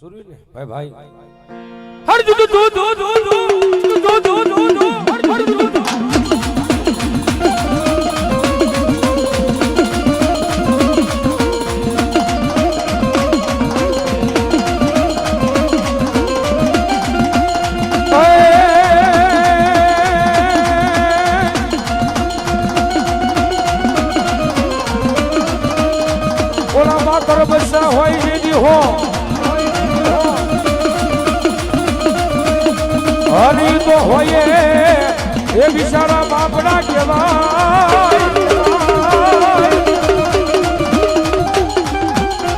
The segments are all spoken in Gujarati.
સુરવીર ને ભાઈ ભાઈ. હર દુ દુ દુ દુ દુ હોય એની હો. હરી તો હોય એ બિચારા બાપડા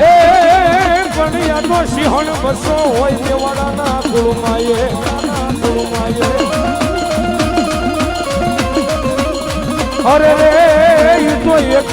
એ સિંહણ બસો હોય દેવાડાના કુળમાએ કુળમાયે અરે રે તો એક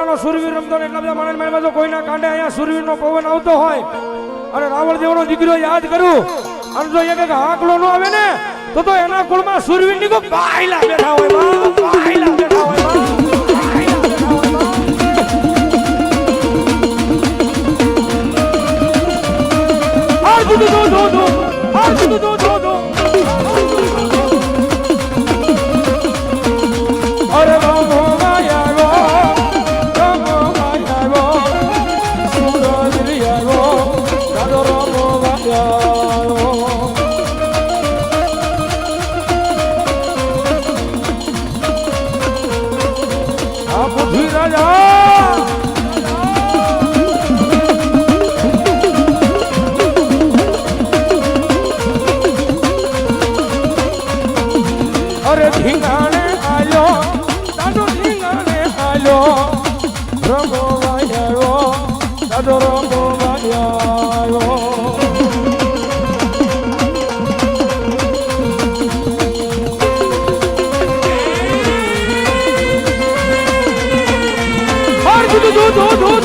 મેવાડાનો સુરવીર રમતો એટલા બધા માણસ માણસમાં જો કોઈના કાંડે અહીંયા સુરવીરનો પવન આવતો હોય અને રાવણ દેવનો દીકરો યાદ કરું અને જો એક હાકલો નો આવે ને, તો તો એના કુળમાં સુરવીરની કોઈ બાયલા બેઠા હોય બાયલા બેઠા હોય બાપ બાયલા બેઠા હોય બાપ. અરે ધીંગાણે આયો દાદો ધીંગાણે આયો રંગો વાયો દાદો રંગો વાયો ધો ધો